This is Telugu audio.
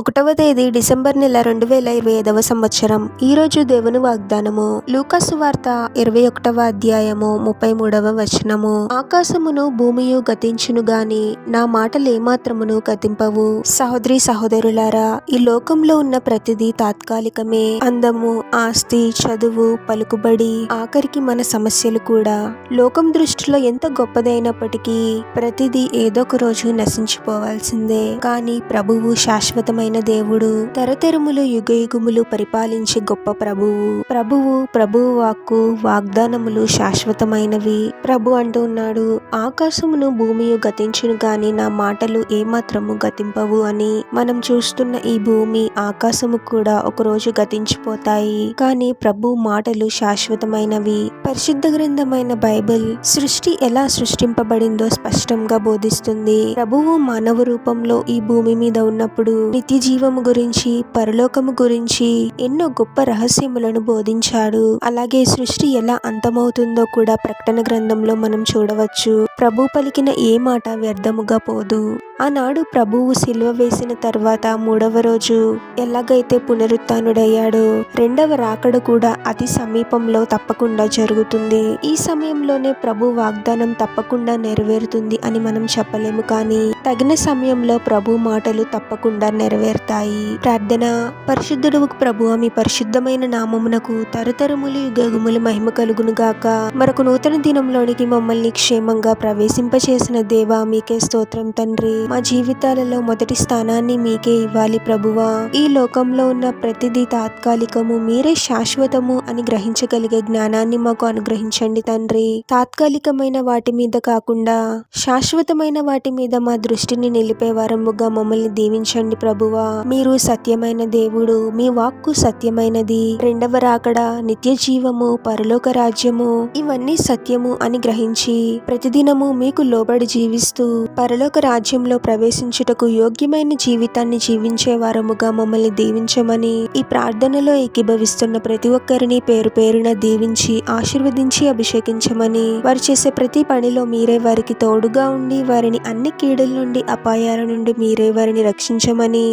ఒకటవ తేదీ డిసెంబర్ నెల రెండు వేల ఇరవై ఐదవ సంవత్సరం. ఈ రోజు దేవుని వాగ్దానము. లూకాసు వార్త ఇరవై ఒకటవ అధ్యాయము ముప్పై మూడవ వచనము. ఆకాశమును భూమియు గతించును గాని నా మాటలు ఏమాత్రమును గతింపవు. సహోదరి సహోదరులారా ఈ లోకంలో ఉన్న ప్రతిదీ తాత్కాలికమే. అందము ఆస్తి చదువు పలుకుబడి ఆఖరికి మన సమస్యలు కూడా. లోకం దృష్టిలో ఎంత గొప్పదైనప్పటికీ ప్రతిదీ ఏదో ఒక రోజు నశించిపోవాల్సిందే. కానీ ప్రభువు శాశ్వతమైన దేవుడు తరతరములు యుగయుగములు పరిపాలించే గొప్ప ప్రభువు. ప్రభువు ప్రభువు వాక్కు వాగ్దానములు శాశ్వతమైనవి. ప్రభు అంటూ ఉన్నాడు ఆకాశమును భూమియు గతించును గాని నా మాటలు ఏమాత్రము గతింపవు అని. మనం చూస్తున్న ఈ భూమి ఆకాశము కూడా ఒకరోజు గతించిపోతాయి. కానీ ప్రభు మాటలు శాశ్వతమైనవి. పరిశుద్ధ గ్రంథమైన బైబిల్ సృష్టి ఎలా సృష్టింపబడిందో స్పష్టంగా బోధిస్తుంది. ప్రభువు మానవ రూపంలో ఈ భూమి మీద ఉన్నప్పుడు నిత్య జీవము గురించి పరలోకము గురించి ఎన్నో గొప్ప రహస్యములను బోధించాడు. అలాగే సృష్టి ఎలా అంతమవుతుందో కూడా ప్రకటన గ్రంథంలో మనం చూడవచ్చు. ప్రభు పలికిన ఏ మాట వ్యర్థముగా పోదు. ఆనాడు ప్రభువు సిలువ వేసిన తర్వాత మూడవ రోజు ఎలాగైతే పునరుత్డయ్యాడో రెండవ రాకడ కూడా అతి సమీపంలో తప్పకుండా జరుగుతుంది. ఈ సమయంలోనే ప్రభు వాగ్దానం తప్పకుండా నెరవేరుతుంది అని మనం చెప్పలేము కానీ తగిన సమయంలో ప్రభు మాటలు తప్పకుండా నెరవేరుతాయి. ప్రార్థన పరిశుద్ధుడు ప్రభు మీ పరిశుద్ధమైన నామమునకు తరతరములు యుగములు మహిమ కలుగును గాక. మరొక నూతన దినంలోనికి మమ్మల్ని క్షేమంగా ప్రవేశింపచేసిన దేవా మీకే స్తోత్రం తండ్రి. మా జీవితాలలో మొదటి స్థానాన్ని మీకే ఇవ్వాలి ప్రభువా. ఈ లోకంలో ఉన్న ప్రతిదీ తాత్కాలికము మీరే శాశ్వతము అని గ్రహించగలిగే జ్ఞానాన్ని మాకు అనుగ్రహించండి తండ్రి. తాత్కాలికమైన వాటి మీద కాకుండా శాశ్వతమైన వాటి మీద మా దృష్టిని నిలిపే వారముగా మమ్మల్ని దీవించండి ప్రభువా మీరు సత్యమైన దేవుడు మీ వాక్కు సత్యమైనది. రెండవ రాకడ నిత్య జీవము పరలోక రాజ్యము ఇవన్నీ సత్యము అని గ్రహించి ప్రతిదినము మీకు లోబడి జీవిస్తూ పరలోక రాజ్యంలో ప్రవేశించుటకు యోగ్యమైన జీవితాన్ని జీవించే వారముగా మమ్మల్ని దీవించమని ఈ ప్రార్థనలో ఏకీభవిస్తున్న ప్రతి ఒక్కరిని పేరు పేరున దీవించి ఆశీర్వదించి అభిషేకించమని వారు చేసే ప్రతి పనిలో మీరే వారికి తోడుగా ఉండి వారిని అన్ని కీడుల నుండి అపాయాల నుండి మీరే వారిని రక్షించమని